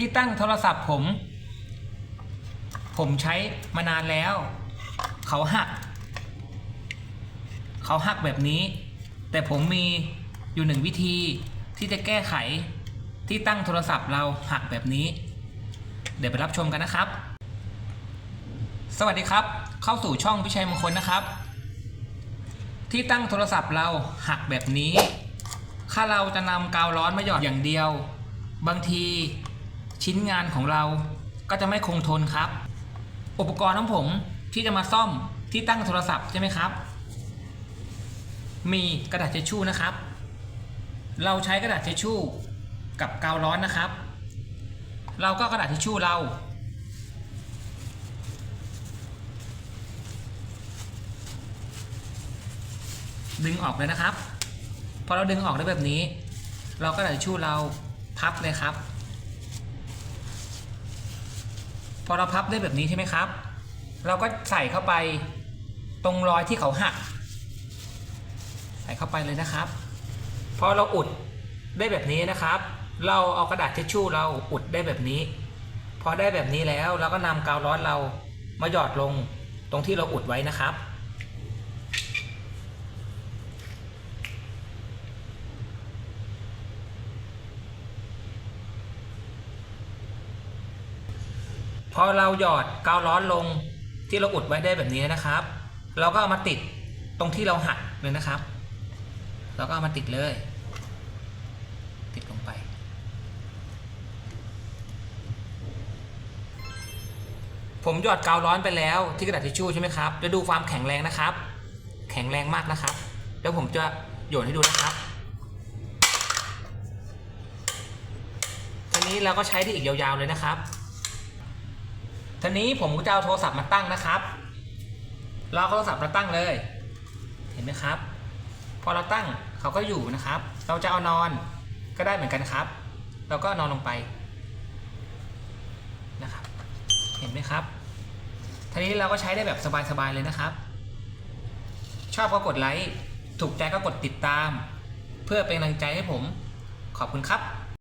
ที่ตั้งโทรศัพท์ผม ผมใช้มานานแล้ว เขาหัก เขาหักแบบนี้ แต่ผมมีอยู่หนึ่งวิธีที่จะแก้ไขที่ตั้งโทรศัพท์เราหักแบบนี้ เดี๋ยวไปรับชมกันนะครับ สวัสดีครับ เข้าสู่ช่องพิชัยมงคลนะครับ ที่ตั้งโทรศัพท์เราหักแบบนี้ ถ้าเราจะนำกาวร้อนมาหยอดอย่างเดียว บางที ชิ้นงานของเราก็จะไม่คงทนครับ อุปกรณ์ของผมที่จะมาซ่อมที่ตั้งโทรศัพท์ใช่ไหมครับ มีกระดาษเช็ดชู่นะครับ เราใช้กระดาษเช็ดชู่กับกาวร้อนนะครับ เราก็กระดาษทิชชู่เรา ดึงออกเลยนะครับ พอเราดึงออกได้แบบนี้ เราก็กระดาษทิชชู่เราพับเลยครับ พอเราพับได้แบบนี้ใช่ไหมครับ เราก็ใส่เข้าไปตรงรอยที่เขาหัก ใส่เข้าไปเลยนะครับ พอเราอุดได้แบบนี้นะครับ เราเอากระดาษทิชชู่เราอุดได้แบบนี้ พอได้แบบนี้แล้วเราก็นำกาวร้อนเรามาหยอดลงตรงที่เราอุดไว้นะครับ พ อเราหยอดกาวร้อนลงที่เราอุดไว้ได้แบบนี้นะครับ เราก็เอามาติดตรงที่เราหักเลยนะครับ เราก็เอามาติดเลย ติดลงไป ผมหยอดกาวร้อนไปแล้วที่กระดาษทิชชู่ใช่ไหมครับจะดูความแข็งแรงนะครับ แข็งแรงมากนะครับเดี๋ยวผมจะโยนให้ดูนะครับทีนี้เราก็ใช้ได้อีกยาวๆเลยนะครับ ทีนี้ผมก็จะเอาโทรศัพท์มาตั้งนะครับเราเอาโทรศัพท์มาตั้งเลย เห็นไหมครับ พอเราตั้งเขาก็อยู่นะครับ เราจะเอานอนก็ได้เหมือนกันครับ เราก็นอนลงไปนะครับ เห็นไหมครับทีนี้เราก็ใช้ได้แบบสบายๆเลยนะครับ ชอบก็กดไลค์ ถูกใจก็กดติดตาม เพื่อเป็นกำลังใจให้ผม ขอบคุณครับ